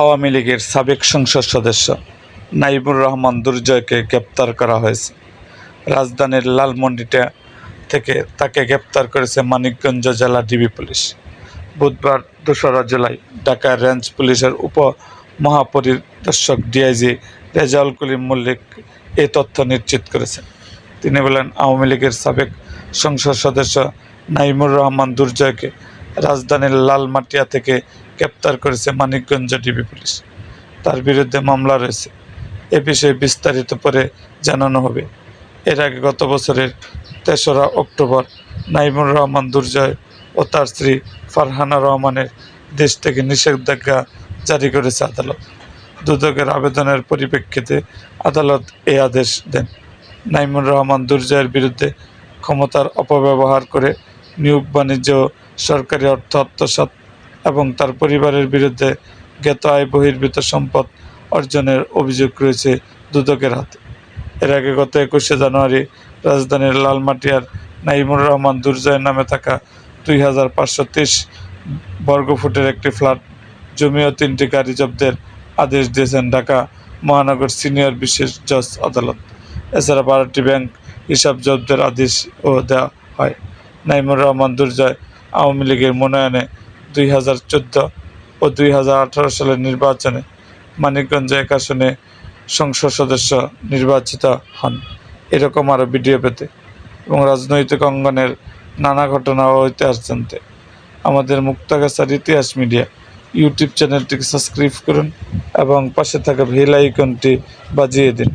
আওয়ামী লীগের সাবেক সংসদ সদস্য নাইবুর রহমান দুর্জয়কে গ্রেপ্তার করা হয়েছে। রাজধানীর লালমন্ডিটা থেকে তাকে গ্রেপ্তার করেছে মানিকগঞ্জ জেলা ডিবি পুলিশ। বুধবার দোসরা জুলাই ঢাকা রেঞ্জ পুলিশের উপ মহাপরিদর্শক ডিআইজি রেজাউল কলিম মল্লিক এ তথ্য নিশ্চিত করেছেন। তিনি বলেন, আওয়ামী লীগের সাবেক সংসদ সদস্য নাইমুর রহমান দুর্জয়কে রাজধানীর লালমাটিয়া থেকে গ্রেপ্তার করেছে মানিকগঞ্জ ডিবি পুলিশ। তার বিরুদ্ধে মামলা রয়েছে। এ বিষয়ে বিস্তারিত পরে জানানো হবে। এর আগে গত বছরের তেসরা অক্টোবর নাইমুর রহমান দুর্জয় ও তার স্ত্রী ফারহানা রহমানের দেশ থেকে নিষেধাজ্ঞা জারি করেছে আদালত। দুদকের আবেদনের পরিপ্রেক্ষিতে আদালত এই আদেশ দেন। নাইমুর রহমান দুর্জয়ের বিরুদ্ধে ক্ষমতার অপব্যবহার করে নিয়োগ বাণিজ্য, সরকারি অর্থ আত্মসাৎ এবং তার পরিবারের বিরুদ্ধে জ্ঞাত আয় বহির্ভূত সম্পদ অর্জনের অভিযোগ রয়েছে দুদকের হাতে। এর আগে গত একুশে জানুয়ারি রাজধানীর লালমাটিয়ার নাইমুর রহমান দুর্জয়ের নামে থাকা দুই হাজার পাঁচশো তিরিশ বর্গফুটের একটি ফ্ল্যাট জমি ও তিনটি গাড়ি জব্দের আদেশ দিয়েছেন ঢাকা মহানগর সিনিয়র বিশেষ জজ আদালত। এছাড়া বারোটি ব্যাংক হিসাব জব্দের আদেশও দেওয়া হয়। নাইমুর রহমান দুর্জয় আওয়ামী লীগের মনোনয়নে দুই হাজার চোদ্দ ও দুই হাজার আঠারো সালের নির্বাচনে মানিকগঞ্জ এক আসনে সংসদ সদস্য নির্বাচিত হন। এরকম আরও ভিডিও পেতে এবং রাজনৈতিক অঙ্গনের নানা ঘটনা ও ইতিহাস জানতে। আমাদের মুক্তাগাছার ইতিহাস মিডিয়া ইউটিউব চ্যানেলটিকে সাবস্ক্রাইব করুন এবং পাশে থাকা বেল আইকনটি বাজিয়ে দিন।